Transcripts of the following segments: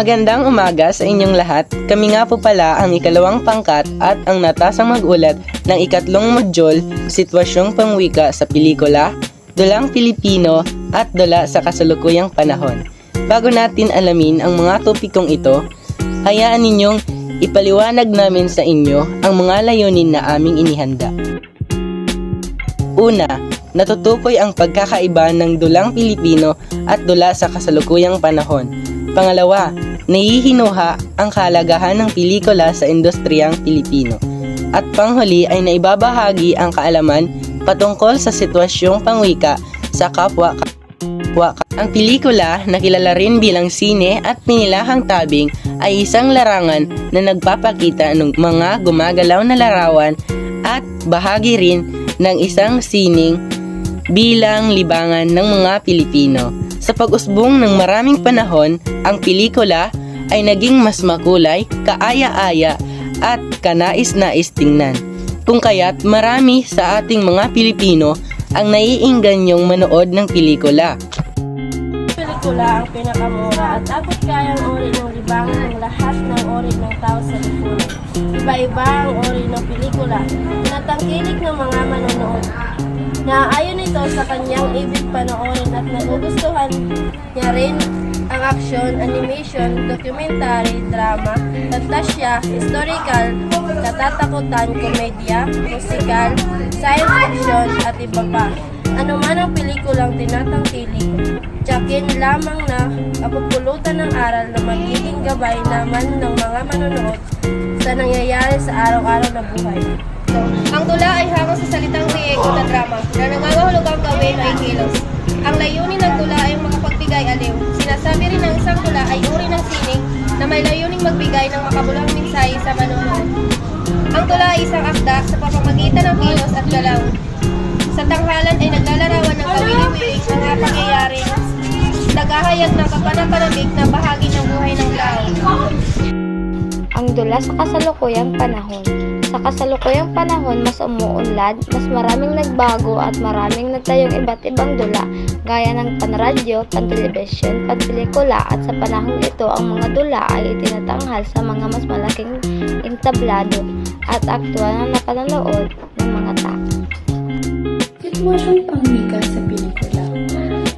Magandang umaga sa inyong lahat. Kami nga po pala ang ikalawang pangkat at ang natasang magulat ng ikatlong modyul, Sitwasyong Pangwika sa Pelikula, Dulang Pilipino at Dula sa Kasalukuyang Panahon. Bago natin alamin ang mga topikong ito, hayaan ninyong ipaliwanag namin sa inyo ang mga layunin na aming inihanda. Una, natutukoy ang pagkakaiba ng dulang Pilipino at dula sa kasalukuyang panahon. Pangalawa, naihinuha ang kahalagahan ng pelikula sa industriyang Pilipino. At panghuli ay naibabahagi ang kaalaman patungkol sa sitwasyong pangwika sa kapwa. Ang pelikula na kilala rin bilang sine at pinilahang tabing ay isang larangan na nagpapakita ng mga gumagalaw na larawan at bahagi rin ng isang sining bilang libangan ng mga Pilipino. Sa pag-usbong ng maraming panahon, ang pelikula ay naging mas makulay, kaaya-aya at kanais-nais tingnan. Kung kaya't marami sa ating mga Pilipino ang naiingganyong manood ng pelikula. Pelikula ang pinakamura at abot kayang uri ng libangan ng lahat ng uri ng tao sa lipunan. Iba-iba ang uri ng pelikula, natangkilik ng mga manonood. Naaayon ito sa kanyang ibig panoorin at nagugustuhan niya rin ang action, animation, documentary, drama, fantasya, historical, katatakutan, komedya, musikal, science fiction at iba pa. Ano man ang pelikulang tinatangkilik, tiyakin lamang na kapupulutan ng aral na magiging gabay naman ng mga manonood sa nangyayari sa araw-araw na buhay. Ang tula ay hango sa salitang Griego na drama na nangangahulugang gawin ay kilos. Ang layunin ng tula ay makapagbigay aliw. Sinasabi rin ng isang tula ay uri ng sining na may layuning magbigay ng makabulang mensahe sa manonood. Ang tula ay isang akda sa pamamagitan ng kilos at galaw. Sa tanghalan ay naghahayag ng kapanapanabik na bahagi ng buhay ng tao. ang dula sa kasalukuyang panahon. Sa kasalukuyang panahon, mas umuunlad, mas maraming nagbago at maraming nagtayong iba't ibang dula, gaya ng panradyo, pantelebisyon, panpelikula at sa panahon ito, ang mga dula ay itinatanghal sa mga mas malaking entablado at aktwal na napanonood ng mga tao. Sitwasyong pangwika sa pelikula.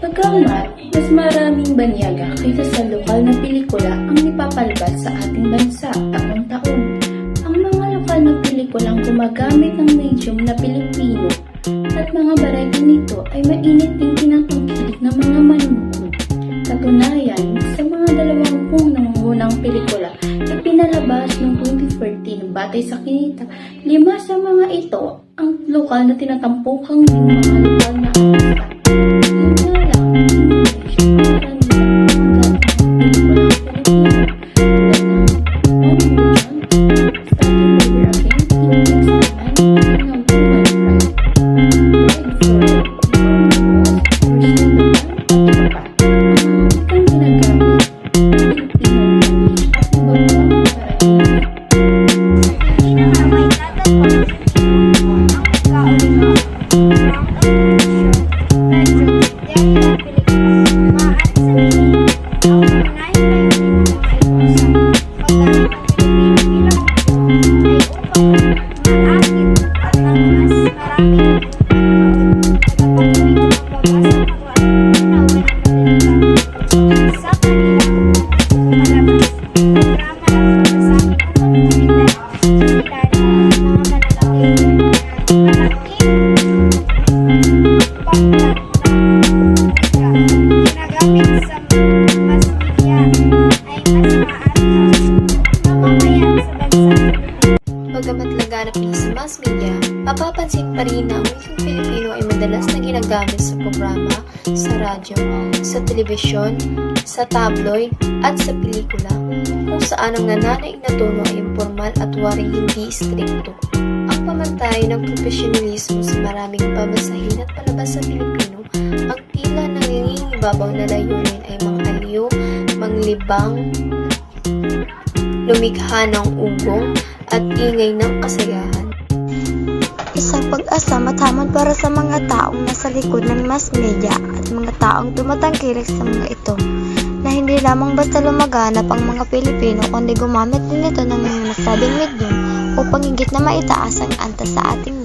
Pagkamat, maraming banyaga kaysa sa lokal na pelikula ang ipapalabas sa ating bansa taon-taon. Ang mga lokal na pelikulang gumagamit ng medium na Pilipino at mga variety nito ay mainit din tinatangkilik ng mga manunood. Katunayan, sa mga dalawampung nangungunang pelikula na pinalabas noong 2014 batay sa kinita, lima sa mga ito ang lokal na tinatampukang ng mga lokal na artista. Sa mapapansin pa rin na ang wikang Pilipino ay madalas na ginagamit sa programa, sa radyo, sa telebisyon, sa tabloid, at sa pelikula, kung saan ang nananaig na tono ay informal at waring hindi istrikto. Ang pamantay ng profesionalismo sa maraming pabasahin at palabas sa Pilipino, ang tila nangingibabaw na layunin ay mga aliw, manglibang, lumikha ng ugong, at ingay ng kasayahan. Pag-asa matamad para sa mga taong nasa likod ng mass media at mga taong tumatangkilik sa mga ito na hindi lamang basta lumaganap ang mga Pilipino kundi gumamit din ito ng mga nasabing medium upang higit na maitaas ang antas sa ating